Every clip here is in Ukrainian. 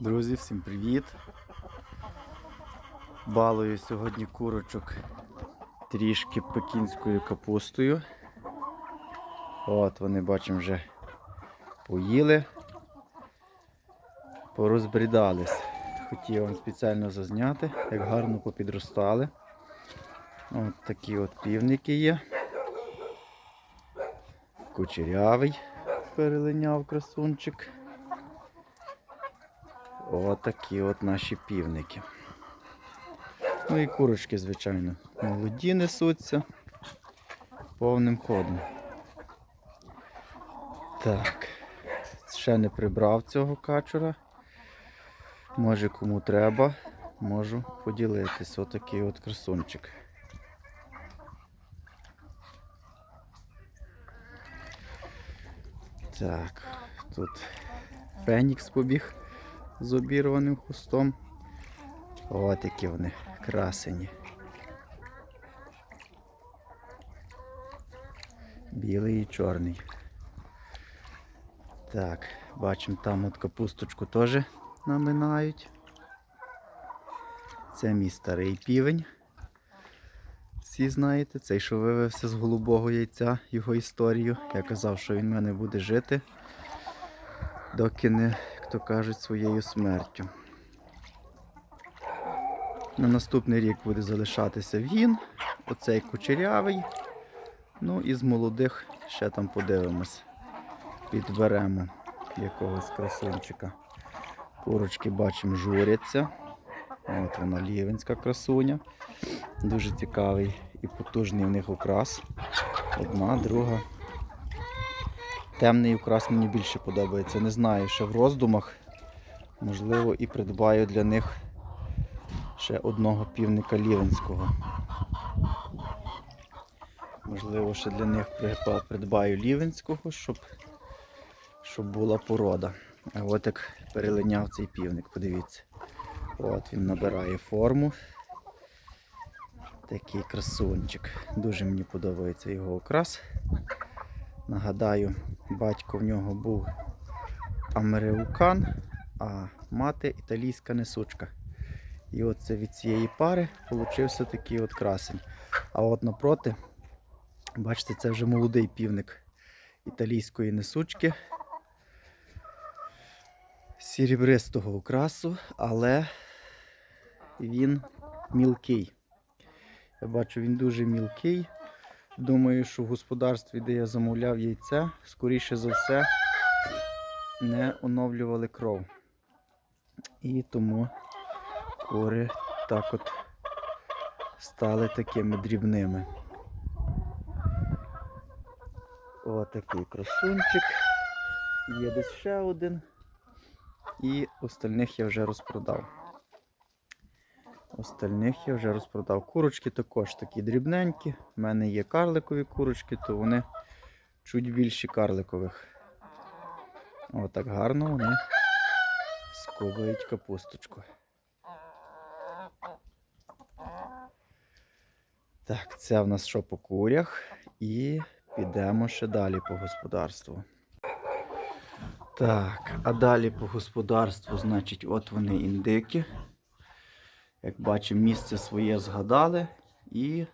Друзі, всім привіт! Балую сьогодні курочок трішки пекінською капустою. От вони бачимо вже поїли, порозбрідались. Хотів вам спеціально зазняти, як гарно попідростали. От такі от півники є. Кучерявий перелиняв красунчик. Отакі от наші півники. Ну і курочки, звичайно, молоді несуться повним ходом. Так, ще не прибрав цього качура. Може кому треба, можу поділитись. Отакий от красунчик. Так, тут Фенікс побіг з обірваним хвостом. От які вони красені. Білий і чорний. Так, бачимо, там от капусточку теж наминають. Це мій старий півень. Всі знаєте, цей, що вивився з голубого яйця, його історію. Я казав, що він в мене буде жити, доки не, то кажуть, своєю смертю. На наступний рік буде залишатися він, оцей кучерявий. Ну і з молодих ще там подивимось. Підберемо якогось красунчика. Курочки бачимо журяться. От вона лівенська красуня. Дуже цікавий і потужний в них окрас. Одна, друга. Темний окрас мені більше подобається. Не знаю, ще в роздумах. Можливо, і придбаю для них ще одного півника лівенського. Можливо, ще для них придбаю лівенського, щоб, щоб була порода. А от як перелиняв цей півник, подивіться. От він набирає форму. Такий красунчик. Дуже мені подобається його окрас. Нагадаю, батько в нього був американ, а мати італійська несучка. І от це від цієї пари получився такий от красень. А от напроти, бачите, це вже молодий півник італійської несучки. Сірібристого окрасу, але він мілкий. Я бачу, він дуже мілкий. Думаю, що в господарстві, де я замовляв яйця, скоріше за все, не оновлювали кров. І тому кури так от стали такими дрібними. Отакий красунчик. Є десь ще один. І остальних я вже розпродав. Остальних я вже розпродав. Курочки також такі дрібненькі. У мене є карликові курочки, то вони чуть більші карликових. Отак гарно вони сковують капусточку. Так, це в нас що по курях. І підемо ще далі по господарству. Так, а далі по господарству, значить, от вони індики. Як бачимо, місце своє згадали і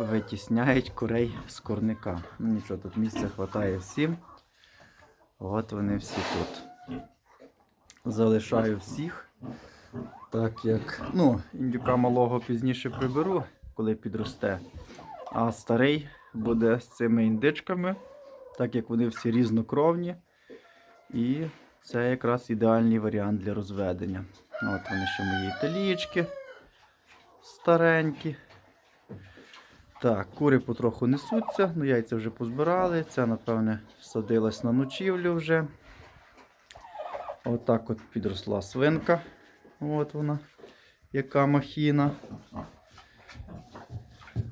витісняють курей з корника. Ну нічого, тут місця вистачає всім. От вони всі тут. Залишаю всіх. Так як, ну, індюка малого пізніше приберу, коли підросте. А старий буде з цими індичками, так як вони всі різнокровні. І це якраз ідеальний варіант для розведення. От вони ще мої італічки старенькі. Так, кури потроху несуться, ну яйця вже позбирали. Ця, напевне, всадилась на ночівлю вже. Отак от підросла свинка. От вона, яка махіна.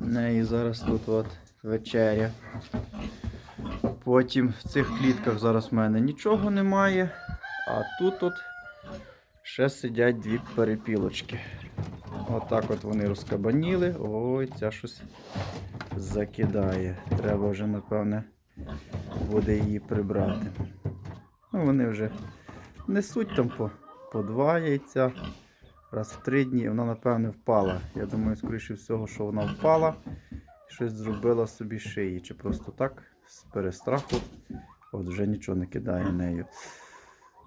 В неї зараз тут от вечеря. Потім в цих клітках зараз в мене нічого немає. А тут от ще сидять дві перепілочки. Отак от вони розкабаніли. Ой, ця щось закидає. Треба вже, напевне, буде її прибрати. Ну, вони вже несуть там по, по два яйця. Раз в три дні вона, напевне, впала. Я думаю, скоріше всього, що вона впала щось зробила собі шиї. Чи просто так, з перестраху, от вже нічого не кидає нею.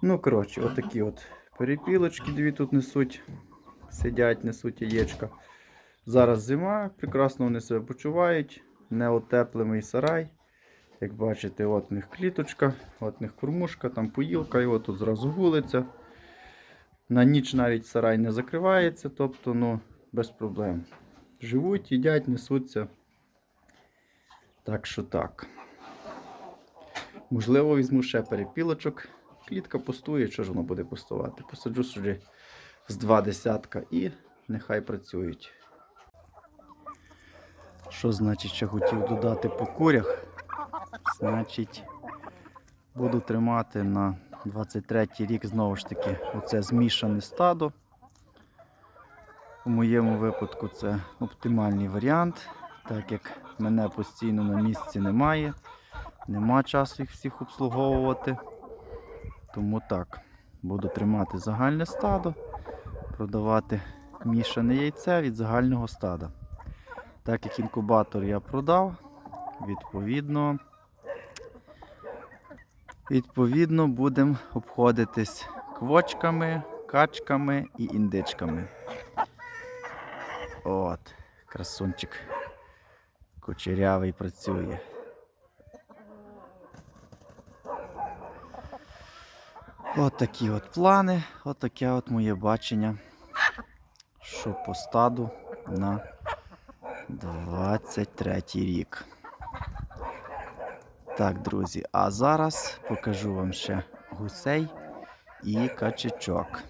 Ну, коротше, отакі от перепілочки дві тут несуть, сидять, несуть яєчка. Зараз зима, прекрасно вони себе почувають, неотеплений сарай. Як бачите, от в них кліточка, от в них кормушка, там поїлка, і от тут зразу вулиця. На ніч навіть сарай не закривається, тобто ну, без проблем. Живуть, їдять, несуться. Так що так. Можливо, візьму ще перепілочок. Клітка пустує, що ж воно буде пустувати? Посаджу сюди з два десятка і нехай працюють. Що значить, ще хотів додати по курях? Значить, буду тримати на 23 й рік знову ж таки оце змішане стадо. У моєму випадку це оптимальний варіант, так як мене постійно на місці немає, нема часу їх всіх обслуговувати. Тому так, буду тримати загальне стадо, продавати мішане яйце від загального стада. Так як інкубатор я продав, відповідно, відповідно будемо обходитись квочками, качками і індичками. От, красунчик кучерявий працює. От такі от плани, от таке от моє бачення, що по стаду на 23 рік. Так, друзі, а зараз покажу вам ще гусей і качечок.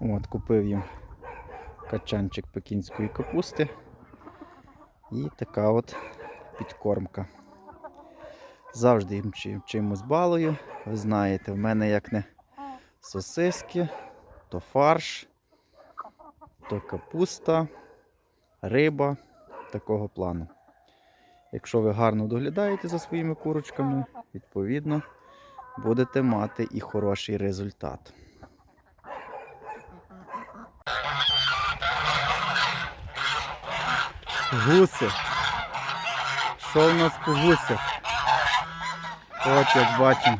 От, купив їм качанчик пекінської капусти. І така от підкормка. Завжди їм чи- чимось балую. Ви знаєте, в мене як не сосиски, то фарш, то капуста, риба такого плану. Якщо ви гарно доглядаєте за своїми курочками, відповідно будете мати і хороший результат. Гуси. Що в нас по гусях? От як бачимо,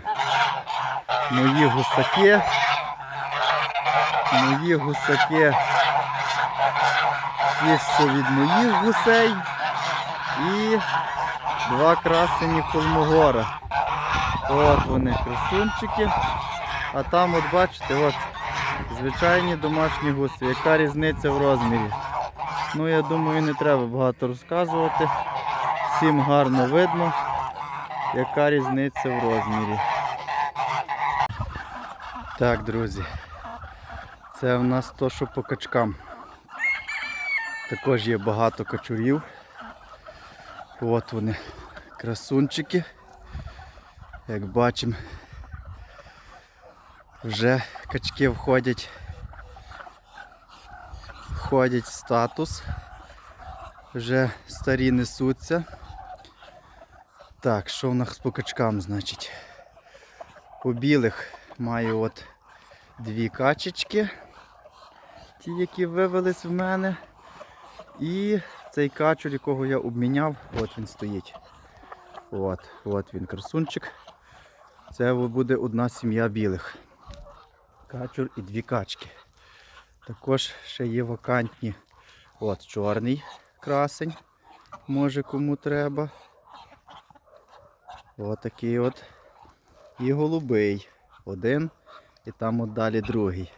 мої гусаки. Мої гусаки. Ті, що від моїх гусей. І два красені холмогора. От вони, красунчики. А там, от бачите, от звичайні домашні гуси. Яка різниця в розмірі? Ну, я думаю, не треба багато розказувати. Всім гарно видно, яка різниця в розмірі. Так, друзі. Це в нас то, що по качкам. Також є багато качурів. От вони, красунчики. Як бачимо, вже качки входять, входять в статус. Вже старі несуться. Так, що в нас по качкам, значить? По білих маю от дві качечки, ті, які вивелись в мене. І цей качур, якого я обміняв, от він стоїть. От, от він красунчик. Це буде одна сім'я білих. Качур і дві качки. Також ще є вакантні. От чорний красень. Може кому треба. От такий от. І голубий. Один. І там от далі другий.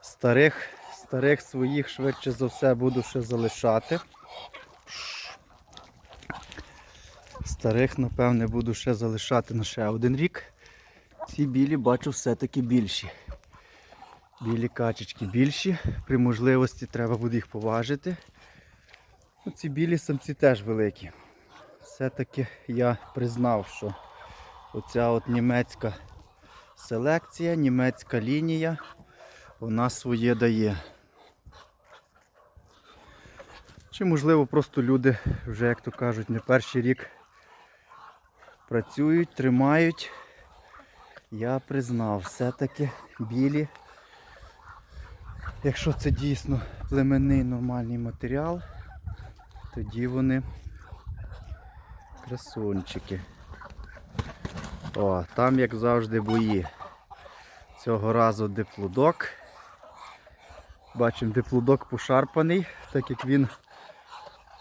Старих, старих своїх швидше за все буду ще залишати. Старих, напевне, буду ще залишати на ще один рік. Ці білі бачу все-таки більші. Білі качечки більші. При можливості треба буде їх поважити. Ці білі самці теж великі. Все-таки я признав, що оця от німецька селекція, німецька лінія, вона своє дає. Чи, можливо, просто люди вже, як то кажуть, не перший рік працюють, тримають. Я признав, все-таки білі. Якщо це дійсно племенний нормальний матеріал, тоді вони красунчики. О, там, як завжди, бої. Цього разу диплодок. Бачимо, диплодок пошарпаний, так як він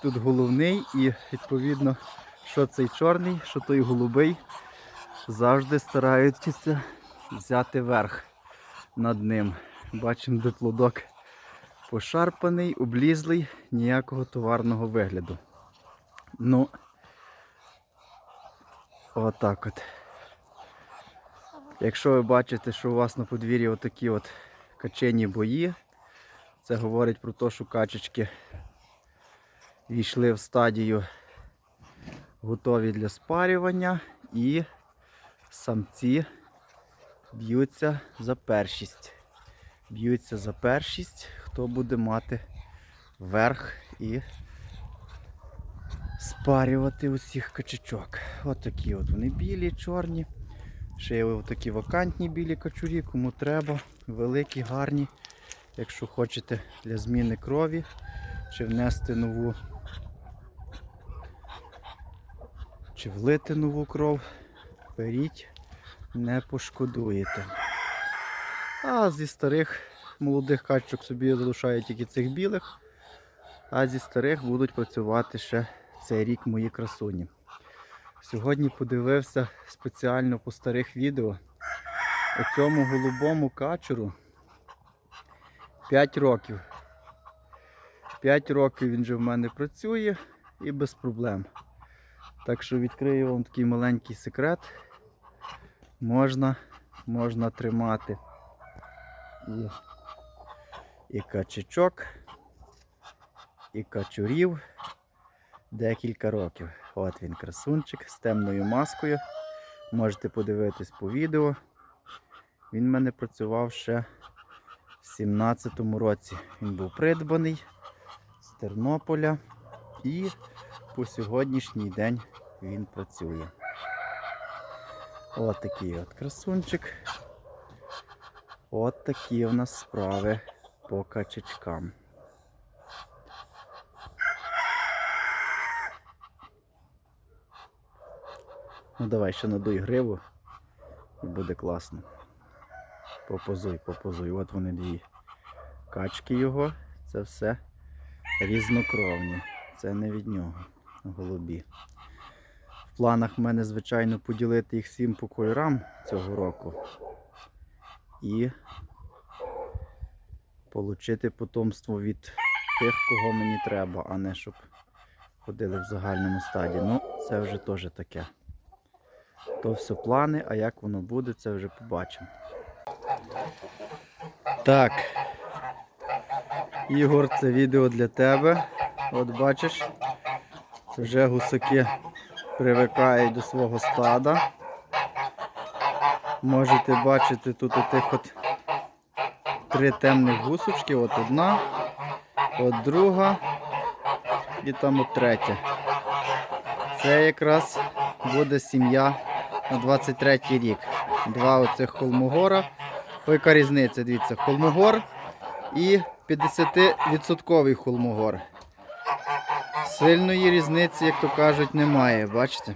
тут головний і відповідно, що цей чорний, що той голубий, завжди стараються взяти верх над ним. Бачимо, диплодок пошарпаний, облізлий, ніякого товарного вигляду. Ну, отак от. Якщо ви бачите, що у вас на подвір'ї отакі от качені бої, це говорить про те, що качечки війшли в стадію готові для спарювання і самці б'ються за першість. Б'ються за першість, хто буде мати верх і спарювати усіх качечок. От такі от вони білі, чорні. Ще є такі вакантні білі качурі, кому треба, великі, гарні. Якщо хочете для зміни крові чи внести нову, чи влити нову кров, беріть, не пошкодуєте. А зі старих молодих качок собі залишають тільки цих білих, а зі старих будуть працювати ще цей рік мої красуні. Сьогодні подивився спеціально по старих відео. У цьому голубому качуру 5 років. 5 років він вже в мене працює і без проблем. Так що відкрию вам такий маленький секрет. Можна, можна тримати і, і качечок, і качурів декілька років. От він красунчик з темною маскою. Можете подивитись по відео. Він в мене працював ще в 17-му році. Він був придбаний з Тернополя і по сьогоднішній день він працює. От такий от красунчик. От такі в нас справи по качечкам. Ну давай ще надуй гриву і буде класно. Попозуй, попозуй. От вони дві качки його. Це все різнокровні. Це не від нього. Голубі. В планах в мене, звичайно, поділити їх всім по кольорам цього року. І отримати потомство від тих, кого мені треба, а не щоб ходили в загальному стаді. Ну, це вже теж таке. То все плани, а як воно буде, це вже побачимо. Так. Ігор, це відео для тебе. От бачиш, вже гусаки привикають до свого стада. Можете бачити тут отих от три темних гусочки, от одна, от друга і там от третя. Це якраз буде сім'я на 23 рік. Два оцих холмогора. Ой, яка різниця, дивіться, холмогор і 50% холмогор. Сильної різниці, як то кажуть, немає, бачите?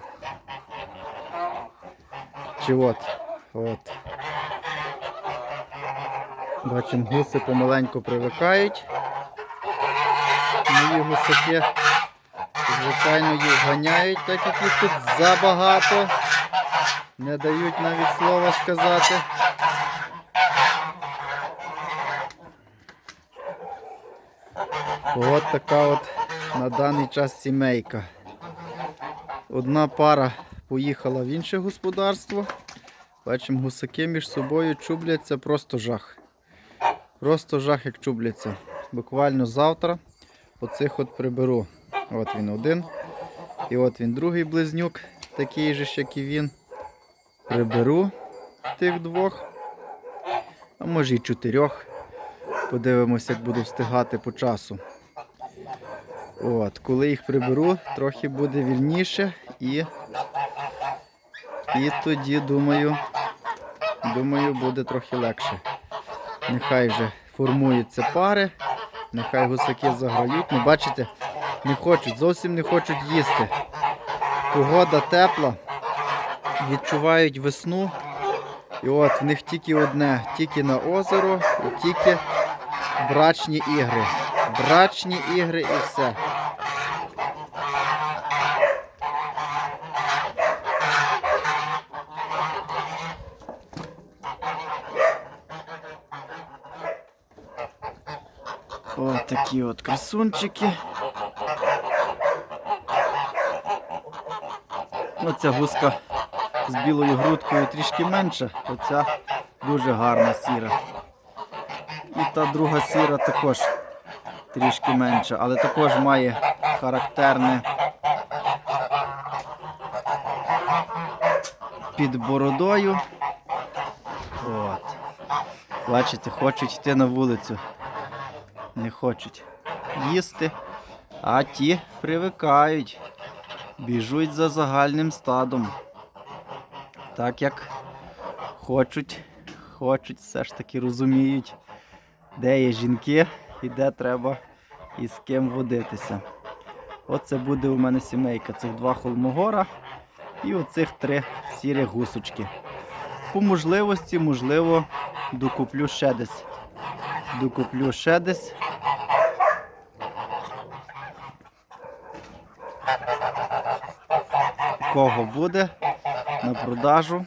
Чи от? От. Бачимо, гуси помаленьку привикають. Мої гусаки, звичайно, їх ганяють, так як їх тут забагато. Не дають навіть слова сказати. От така от на даний час сімейка. Одна пара поїхала в інше господарство. Бачимо, гусаки між собою чубляться просто жах. Просто жах, як чубляться. Буквально завтра оцих от приберу. От він один. І от він другий близнюк, такий же, як і він. Приберу тих двох. А може і чотирьох. Подивимося, як буду встигати по часу. От, коли їх приберу, трохи буде вільніше і, і тоді, думаю, думаю, буде трохи легше. Нехай вже формуються пари, нехай гусаки заграють. Ну, бачите, не хочуть, зовсім не хочуть їсти. Погода тепла, відчувають весну. І от в них тільки одне, тільки на озеро і тільки брачні ігри. Брачні ігри і все. Ось такі от красунчики. Оця гуска з білою грудкою трішки менша, оця дуже гарна сіра. І та друга сіра також трішки менша, але також має характерне під бородою. От. Бачите, хочуть йти на вулицю. Не хочуть їсти, а ті привикають, біжуть за загальним стадом. Так як хочуть, хочуть, все ж таки розуміють, де є жінки і де треба і з ким водитися. Оце буде у мене сімейка. Цих два холмогора і оцих три сірі гусочки. По можливості, можливо, докуплю ще десь. Докуплю ще десь. Кого буде на продажу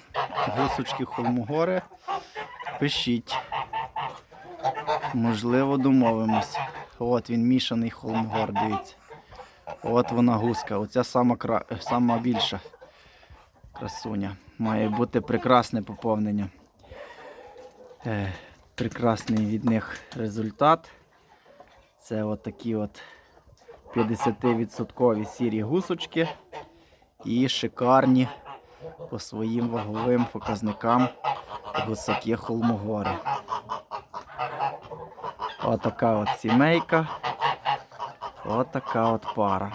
гусочки холмогори, пишіть. Можливо, домовимось. От він мішаний холмгор, дивіться. От вона гуска, оця сама, кра... сама більша красуня. Має бути прекрасне поповнення. Е, прекрасний від них результат. Це от такі от 50% сірі гусочки і шикарні по своїм ваговим показникам гусаки холмогори. Отака от сімейка. Отака от пара.